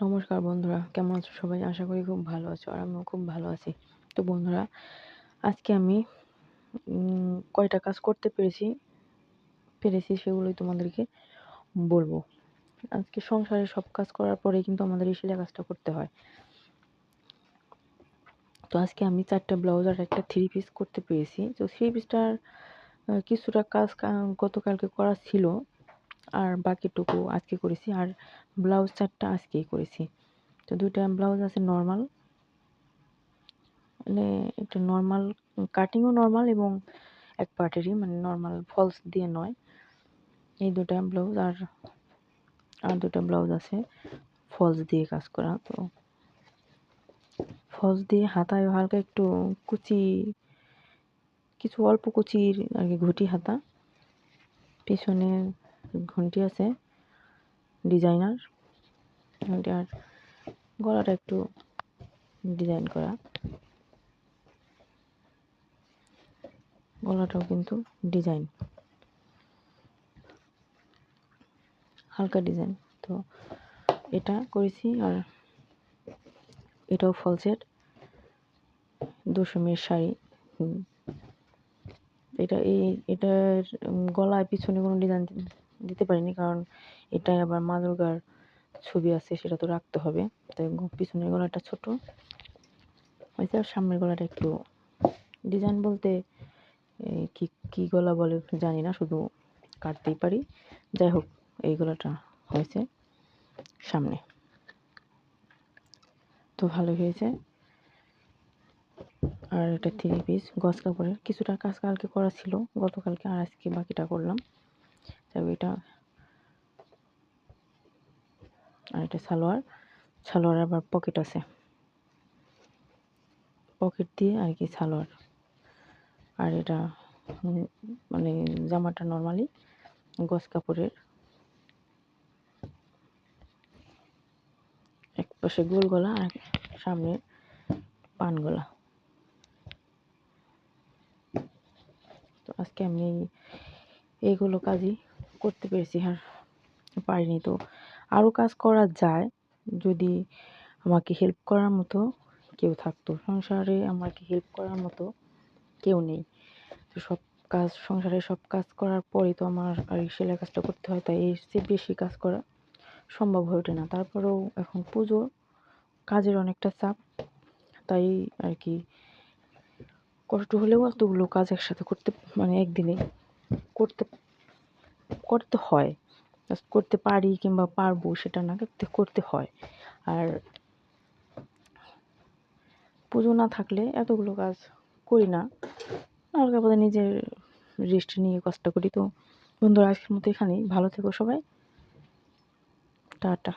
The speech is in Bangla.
নমস্কার বন্ধুরা, কেমন আছো সবাই? আশা করি খুব ভালো আছো আর আমিও খুব ভালো আছি। তো বন্ধুরা, আজকে আমি কয়টা কাজ করতে পেরেছি পেরেছি সেগুলোই তোমাদেরকে বলব। আজকে সংসারে সব কাজ করার পরে কিন্তু আমাদের এই সেলাই কাজটা করতে হয়। তো আজকে আমি চারটা ব্লাউজ আর একটা থ্রি পিস করতে পেরেছি। তো থ্রি পিসটার কিছুটা কাজ গতকালকে করা ছিল। আর বাকিটুকু আজকে করেছি আর ব্লাউজ চারটা আজকেই করেছি। তো দুইটা ব্লাউজ আছে নর্মাল মানে একটু নর্মাল কাটিংও নর্মাল এবং এক পার্টেরই মানে নর্মাল ফলস দিয়ে নয়। এই দুটা ব্লাউজ আর আর দুটা ব্লাউজ আছে ফলস দিয়ে কাজ করা। তো ফলস দিয়ে হাতায় হালকা একটু কুচি, কিছু অল্প কুচির আর কি ঘুটি হাতা। পিছনে ঘন্টি আছে, ডিজাইনার। আর গলাটা একটু ডিজাইন করা। গলাটাও কিন্তু ডিজাইন। হালকা ডিজাইন। তো এটা করেছি আর এটাও ফলসেট। দুশো মেয়ের শাড়ি। এটা এই, এটার গলায় পিছনে কোনো ডিজাইন দিতে পারিনি কারণ এটাই আবার মা দুর্গার ছবি আছে, সেটা তো রাখতে হবে। তাই পিছনের গলাটা ছোট। আর সামনের গলাটা একটু ডিজাইন বলতে কি কি গলা বলে জানি না, শুধু কাটতেই পারি। যাই হোক, এই গলাটা হয়েছে সামনে। তো ভালো হয়েছে। আর এটা থ্রি পিস গস কাপড়ের। কিছুটা কাজ কালকে করা ছিল, গতকালকে আর আজকে বাকিটা করলাম। এটা আর এটা সালোয়ার। সালোয়ার আবার পকেট আছে। পকেট দিয়ে আর কি সালোয়ার। আর এটা মানে জামাটা নর্মালি গস কাপড়ের। এক পাশে গোল গলা আর সামনে পান গলা। তো আজকে আমি এইগুলো কাজই করতে পেরেছি আর পারিনি। তো আরও কাজ করা যায় যদি আমাকে হেল্প করার মতো কেউ থাকতো। সংসারে আমাকে হেল্প করার মতো কেউ নেই। তো সব কাজ, সংসারে সব কাজ করার পরে তো আমার আর সেলাই কাজটা করতে হয়, তাই এর চেয়ে বেশি কাজ করা সম্ভব হয়ে ওঠে না। তারপরেও এখন পুজো, কাজের অনেকটা চাপ, তাই আর কি কষ্ট হলেও এতগুলো কাজ একসাথে করতে মানে একদিনে করতে করতে হয়। করতে পারি কিংবা পারব সেটা না করতে করতে হয়। আর পুজো না থাকলে এতগুলো কাজ করি না। হালকা পথে নিজের রেস্ট নিয়ে কাজটা করি। তো বন্ধুরা, আজকের মতো এখানেই। ভালো থেকো সবাই। টাটা।